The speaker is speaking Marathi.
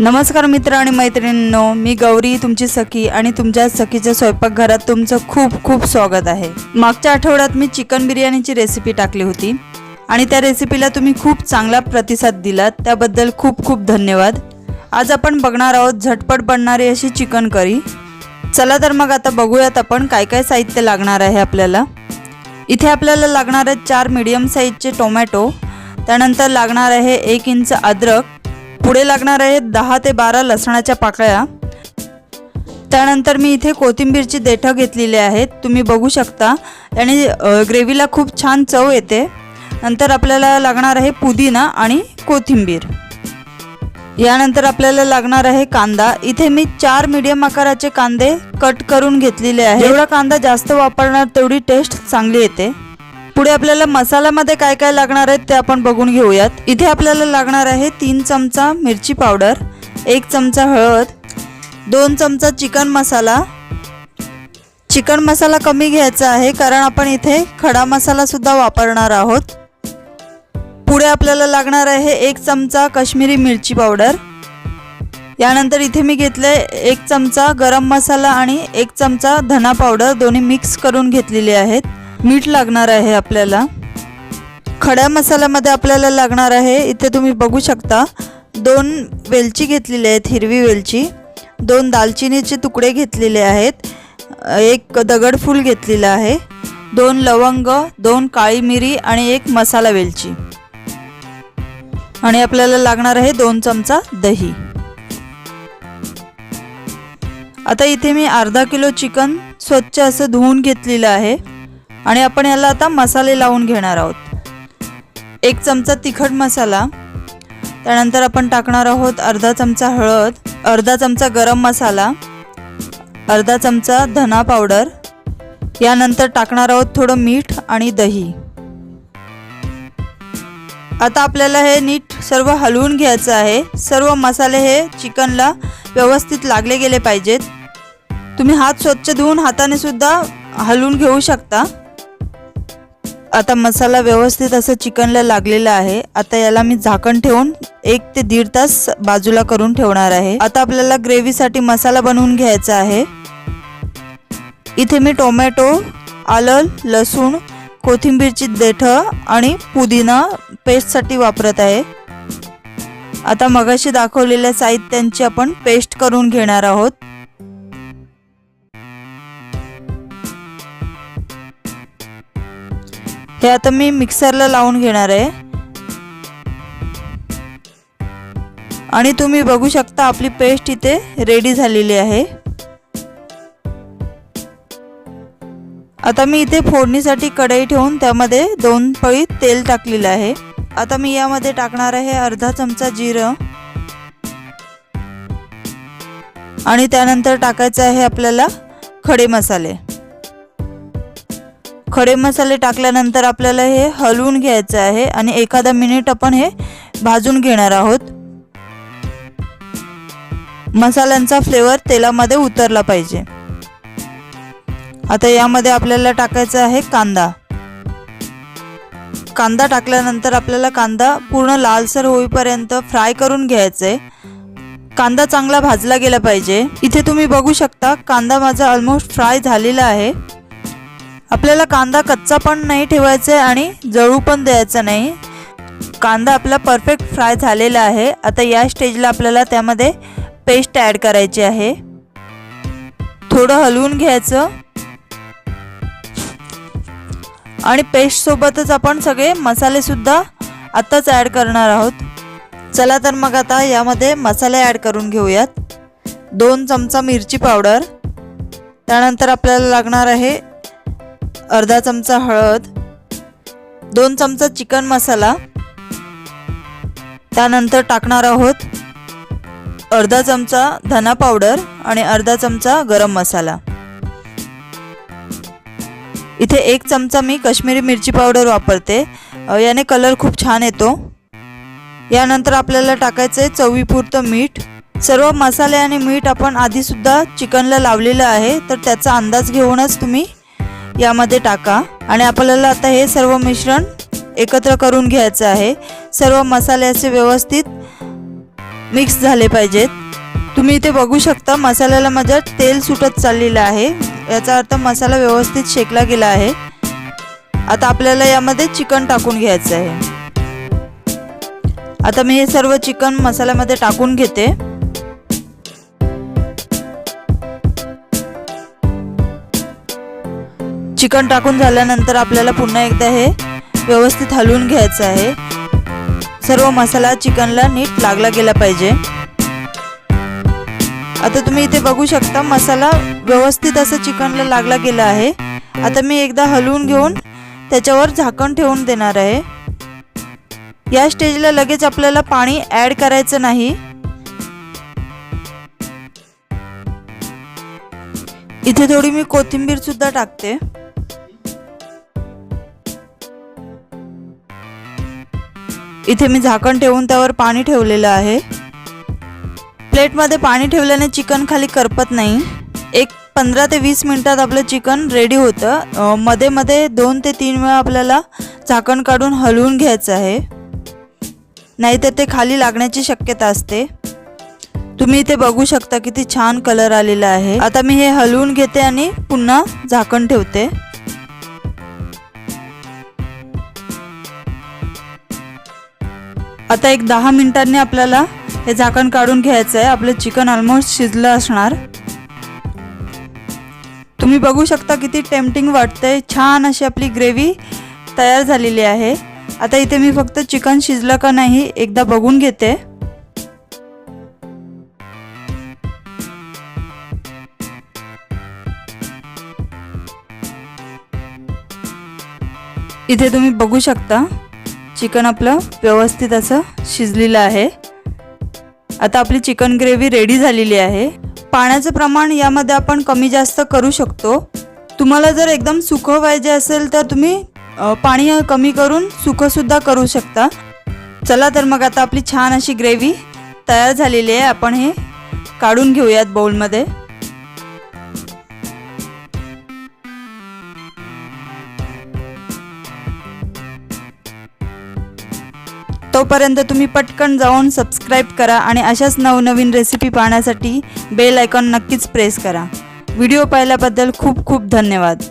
नमस्कार मित्र आणि मैत्रिणींनो मी गौरी तुमची सखी आणि तुमच्या सखीच्या स्वयंपाकघरात तुमचं खूप खूप स्वागत आहे. मागच्या आठवड्यात मी चिकन बिर्याणीची रेसिपी टाकली होती आणि त्या रेसिपीला तुम्ही खूप चांगला प्रतिसाद दिलात त्याबद्दल खूप खूप धन्यवाद. आज आपण बघणार आहोत झटपट बनणारी अशी चिकन करी. चला तर मग आता बघूयात आपण काय काय साहित्य लागणार आहे आपल्याला. इथे आपल्याला लागणार आहेत चार मीडियम साईजचे टोमॅटो त्यानंतर लागणार आहे एक इंच अद्रक पुढे लागणार आहे दहा ते बारा लसणाच्या पाकळ्या. त्यानंतर मी इथे कोथिंबीरची देठं घेतलेली आहेत. तुम्ही बघू शकता. आणि ग्रेव्हीला खूप छान चव येते. नंतर आपल्याला लागणार आहे पुदिना आणि कोथिंबीर. यानंतर आपल्याला लागणार आहे कांदा. इथे मी चार मीडियम आकाराचे कांदे कट करून घेतलेले आहे एवढा कांदा जास्त वापरणार तेवढी टेस्ट चांगली येते. पुढे आपल्याला मसाल्यामध्ये काय काय लागणार आहेत ते आपण बघून घेऊयात. इथे आपल्याला लागणार आहे तीन चमचा मिरची पावडर एक चमचा हळद दोन चमचा चिकन मसाला. चिकन मसाला कमी घ्यायचा आहे कारण आपण इथे खडा मसालासुद्धा वापरणार आहोत. पुढे आपल्याला लागणार आहे एक चमचा काश्मीरी मिरची पावडर. यानंतर इथे मी घेतले एक चमचा गरम मसाला आणि एक चमचा धना पावडर दोन्ही मिक्स करून घेतलेले आहेत. मीठ लागणार आहे आपल्याला. खड्या मसाल्यामध्ये आपल्याला लागणार आहे. इथे तुम्ही बघू शकता दोन वेलची घेतलेली आहेत हिरवी वेलची. दोन दालचिनीचे तुकडे घेतलेले आहेत. एक दगडफूल घेतलेलं आहे. दोन लवंग दोन काळी मिरी आणि एक मसाला वेलची. आणि आपल्याला लागणार आहे दोन चमचा दही. आता इथे मी अर्धा किलो चिकन स्वच्छ असं धुवून घेतलेलं आहे. आणि आपण याला आता मसाले लावून घेणार आहोत. एक चमचा तिखट मसाला त्यानंतर आपण टाकणार आहोत अर्धा चमचा हळद अर्धा चमचा गरम मसाला अर्धा चमचा धना पावडर यानंतर टाकणार आहोत थोडं मीठ आणि दही. आता आपल्याला हे नीट सर्व हलवून घ्यायचं आहे. सर्व मसाले हे चिकनला व्यवस्थित लागले गेले पाहिजेत. तुम्ही हात स्वच्छ धुवून हाताने सुद्धा हलवून घेऊ शकता. आता मसाला व्यवस्थित असं चिकनला लागलेला आहे. आता याला मी झाकण ठेवून एक ते दीड तास बाजूला करून ठेवणार आहे. आता आपल्याला ग्रेव्हीसाठी मसाला बनवून घ्यायचा आहे. इथे मी टोमॅटो आलं लसूण कोथिंबीरची देठं आणि पुदिना पेस्टसाठी वापरत आहे. आता मगाशी दाखवलेल्या साहित्यांची आपण पेस्ट करून घेणार आहोत. हे आता मी मिक्सरला लावून घेणार आहे. आणि तुम्ही बघू शकता आपली पेस्ट इथे रेडी झालेली आहे. आता मी इथे फोडणीसाठी कढई ठेवून त्यामध्ये दोन पळी तेल टाकलेलं आहे. आता मी यामध्ये टाकणार आहे अर्धा चमचा जिरं. आणि त्यानंतर टाकायचं आहे आपल्याला खडे मसाले. खडे मसाले टाकल्यानंतर आपल्याला हे हलवून घ्यायचं आहे आणि एखादा मिनिट आपण हे भाजून घेणार आहोत. मसाल्यांचा फ्लेवर तेलामध्ये उतरला पाहिजे. आता यामध्ये आपल्याला टाकायचा आहे कांदा. कांदा टाकल्यानंतर आपल्याला कांदा पूर्ण लालसर होईपर्यंत फ्राय करून घ्यायचा आहे कांदा चांगला भाजला गेला पाहिजे. इथे तुम्ही बघू शकता कांदा माझा ऑलमोस्ट फ्राय झालेला आहे. आपल्याला कांदा कच्चा पण नाही ठेवायचा आहे आणि जळू पण द्यायचा नाही. कांदा आपला परफेक्ट फ्राय झालेला आहे. आता या स्टेजला आपल्याला त्यामध्ये पेस्ट ॲड करायची आहे. थोडं हलवून घ्यायचं. आणि पेस्टसोबतच आपण सगळे मसालेसुद्धा आत्ताच ॲड करणार आहोत. चला तर मग आता यामध्ये मसाले ॲड करून घेऊयात. दोन चमचा मिरची पावडर त्यानंतर आपल्याला लागणार आहे अर्धा चमचा हळद दोन चमचा चिकन मसाला त्यानंतर टाकणार आहोत अर्धा चमचा धना पावडर आणि अर्धा चमचा गरम मसाला. इथे एक चमचा मी कश्मीरी मिरची पावडर वापरते. याने कलर खूप छान येतो. यानंतर आपल्याला टाकायचं आहे चवीपुरतं मीठ. सर्व मसाले आणि मीठ आपण आधीसुद्धा चिकनला लावलेलं आहे तर त्याचा अंदाज घेऊनच तुम्ही यामध्ये टाका. आणि आपल्याला आता हे सर्व मिश्रण एकत्र करून घ्यायचं आहे. सर्व मसाले असे व्यवस्थित मिक्स झाले पाहिजेत. तुम्ही इथे बघू शकता मसाल्याला माझ्या तेल सुटत चाललेलं आहे. याचा अर्थ मसाला व्यवस्थित शेकला गेला आहे. आता आपल्याला यामध्ये चिकन टाकून घ्यायचं आहे. आता मी हे सर्व चिकन मसाल्यामध्ये टाकून घेते. चिकन टाकून झाल्यानंतर आपल्याला पुन्हा एकदा हे व्यवस्थित हलवून घ्यायचं आहे. सर्व मसाला चिकनला नीट लागला गेला पाहिजे. आता तुम्ही इथे बघू शकता मसाला व्यवस्थित असं चिकनला लागला गेला आहे. आता मी एकदा हलवून घेऊन त्याच्यावर झाकण ठेवून देणार आहे. या स्टेजला लगेच आपल्याला पाणी ॲड करायचं नाही. इथे थोडी मी कोथिंबीर सुद्धा टाकते. इथे मी झाकण ठेवून त्यावर पाणी ठेवलेलं आहे. प्लेटमध्ये पाणी ठेवल्याने चिकन खाली करपत नाही. एक पंधरा ते वीस मिनटात आपलं चिकन रेडी होतं. मध्ये मध्ये दोन ते तीन वेळा आपल्याला झाकण काढून हलवून घ्यायचं आहे. नाहीतर ते खाली लागण्याची शक्यता असते. तुम्ही इथे बघू शकता किती छान कलर आलेला आहे. आता मी हे हलवून घेते आणि पुन्हा झाकण ठेवते. आता एक दहा मिनिटांनी आपल्याला हे झाकण काढून घ्यायचं आहे आपलं चिकन ऑलमोस्ट शिजलं असणार. तुम्ही बघू शकता किती टेम्पटिंग वाटतंय. छान अशी आपली ग्रेव्ही तयार झालेली आहे. आता इथे मी फक्त चिकन शिजलं का नाही एकदा बघून घेते. इथे तुम्ही बघू शकता चिकन आपलं व्यवस्थित असं शिजलेलं आहे. आता आपली चिकन ग्रेव्ही रेडी झालेली आहे. पाण्याचं प्रमाण यामध्ये आपण कमी जास्त करू शकतो. तुम्हाला जर एकदम सुकं पाहिजे असेल तर तुम्ही पाणी कमी करून सुकंसुद्धा करू शकता. चला तर मग आता आपली छान अशी ग्रेव्ही तयार झालेली आहे. आपण हे काढून घेऊयात बाउलमध्ये तोपर्यंत तुम्ही पटकन जाऊन सबस्क्राईब करा आणि अशाच नवनवीन रेसिपी पाहण्यासाठी बेल आयकॉन नक्कीच प्रेस करा. व्हिडिओ पाहिल्याबद्दल खूप खूप धन्यवाद.